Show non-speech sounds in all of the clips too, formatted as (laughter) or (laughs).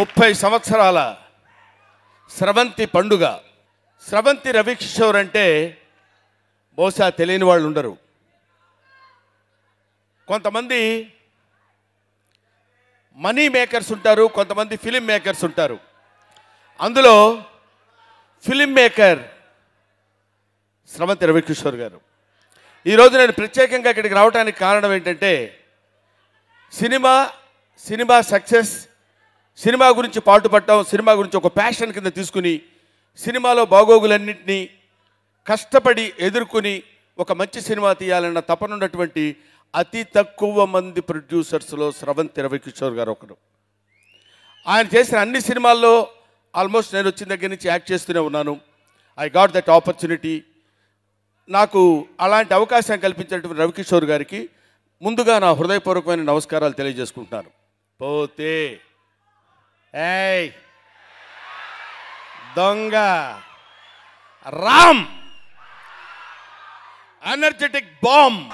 ముప్పై సంవత్సరాల స్రవంతి పండుగ. స్రవంతి రవికిషోర్ అంటే బహుశా తెలియని వాళ్ళు ఉండరు. కొంతమంది మనీ మేకర్స్ ఉంటారు కొంతమంది ఫిలిం మేకర్స్ ఉంటారు. అందులో ఫిలిం మేకర్ స్రవంతి రవికిషోర్ గారు. ఈరోజు నేను ప్రత్యేకంగా ఇక్కడికి రావడానికి కారణం ఏంటంటే సినిమా సినిమా సక్సెస్ సినిమా గురించి పాటుపడటం సినిమా గురించి ఒక ప్యాషన్ కింద తీసుకుని సినిమాలో బాగోగులన్నింటినీ కష్టపడి ఎదుర్కొని ఒక మంచి సినిమా తీయాలన్న తపనున్నటువంటి అతి తక్కువ మంది ప్రొడ్యూసర్స్లో స్రవంతి రవికిషోర్ గారు ఒకరు. ఆయన చేసిన అన్ని సినిమాల్లో ఆల్మోస్ట్ నేను వచ్చిన దగ్గర నుంచి యాక్ట్ చేస్తూనే ఉన్నాను. ఐ గాట్ దట్ ఆపర్చునిటీ నాకు అలాంటి అవకాశం కల్పించినటువంటి రవికిషోర్ గారికి ముందుగా నా హృదయపూర్వకమైన నమస్కారాలు తెలియజేసుకుంటున్నాను. పోతే ఏయ్ దొంగ Ram energetic bomb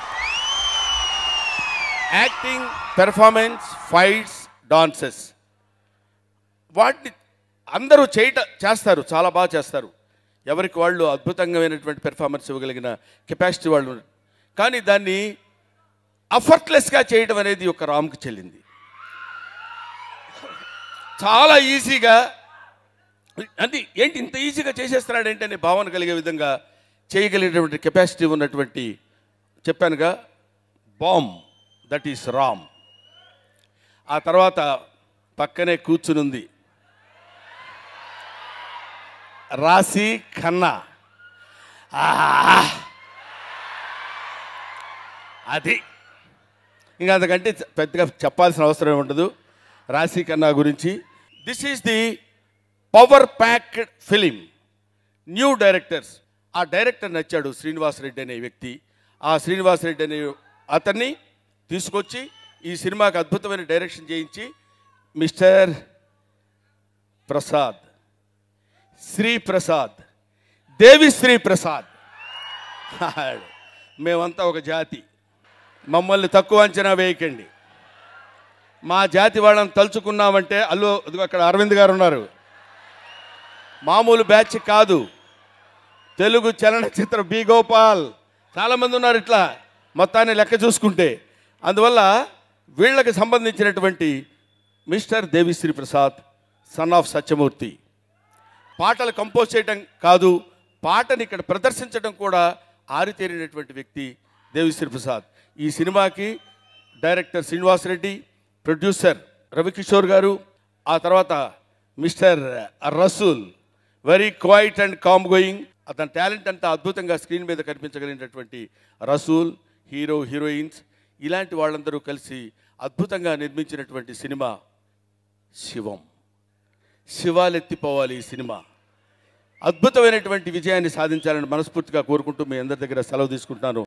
acting performance fights dances వాటిని అందరూ చేయట చేస్తారు చాలా బాగా చేస్తారు. ఎవరికి వాళ్ళు అద్భుతంగామైనటువంటి పెర్ఫార్మెన్స్ ఇవ్వగలిగిన కెపాసిటీ వాళ్ళు కానీ దాన్ని అఫర్ట్లెస్గా చేయడం అనేది ఒక రామ్కి చెల్లింది. చాలా ఈజీగా అంటే ఏంటి ఇంత ఈజీగా చేసేస్తున్నాడు ఏంటి అనే భావన కలిగే విధంగా చేయగలిగినటువంటి కెపాసిటీ ఉన్నటువంటి చెప్పానుగా బాంబ్ దట్ ఈస్ రామ్ ఆ తర్వాత పక్కనే కూర్చునుంది. రాశి ఖన్నా. అది. ఇంకా అంతకంటే పెద్దగా చెప్పాల్సిన అవసరం ఉండదు రాశి ఖన్నా గురించి. This is the power packed film new directors ఆ డైరెక్టర్ నచ్చాడు శ్రీనివాస్ రెడ్డి అనే వ్యక్తి. ఆ శ్రీనివాస్ రెడ్డి అనే అతన్ని తీసుకొచ్చి ఈ సినిమాకి అద్భుతమైన డైరెక్షన్ చేయించి మిస్టర్ ప్రసాద్ శ్రీ ప్రసాద్ దేవి శ్రీ ప్రసాద్. (laughs) మేమంతా ఒక జాతి. మమ్మల్ని తక్కువ అంచనా వేయకండి. మా జాతి వాళ్ళని తలుచుకున్నామంటే అల్లు అక్కడ అరవింద్ గారు ఉన్నారు. మామూలు బ్యాచ్ కాదు. తెలుగు చలనచిత్ర బి గోపాల్. చాలామంది ఉన్నారు ఇట్లా మొత్తాన్ని లెక్క చూసుకుంటే. అందువల్ల వీళ్ళకి సంబంధించినటువంటి mister Devisri Prasad son of Satyamurthy. పాటలు కంపోజ్ చేయడం కాదు పాటని ఇక్కడ ప్రదర్శించడం కూడా ఆరితేరినటువంటి వ్యక్తి దేవిశ్రీ ప్రసాద్. ఈ సినిమాకి డైరెక్టర్ శ్రీనివాస్ రెడ్డి ప్రొడ్యూసర్ రవికిషోర్ గారు ఆ తర్వాత mister Rasool. Very quiet and calm going అతని టాలెంట్ అంతా అద్భుతంగా స్క్రీన్ మీద కనిపించగలిగినటువంటి రసూల్ హీరో హీరోయిన్స్ ఇలాంటి వాళ్ళందరూ కలిసి అద్భుతంగా నిర్మించినటువంటి సినిమా శివం. శివాలెత్తిపోవాలి ఈ సినిమా. అద్భుతమైనటువంటి విజయాన్ని సాధించాలని మనస్ఫూర్తిగా కోరుకుంటూ మీ అందరి దగ్గర సెలవు తీసుకుంటున్నాను.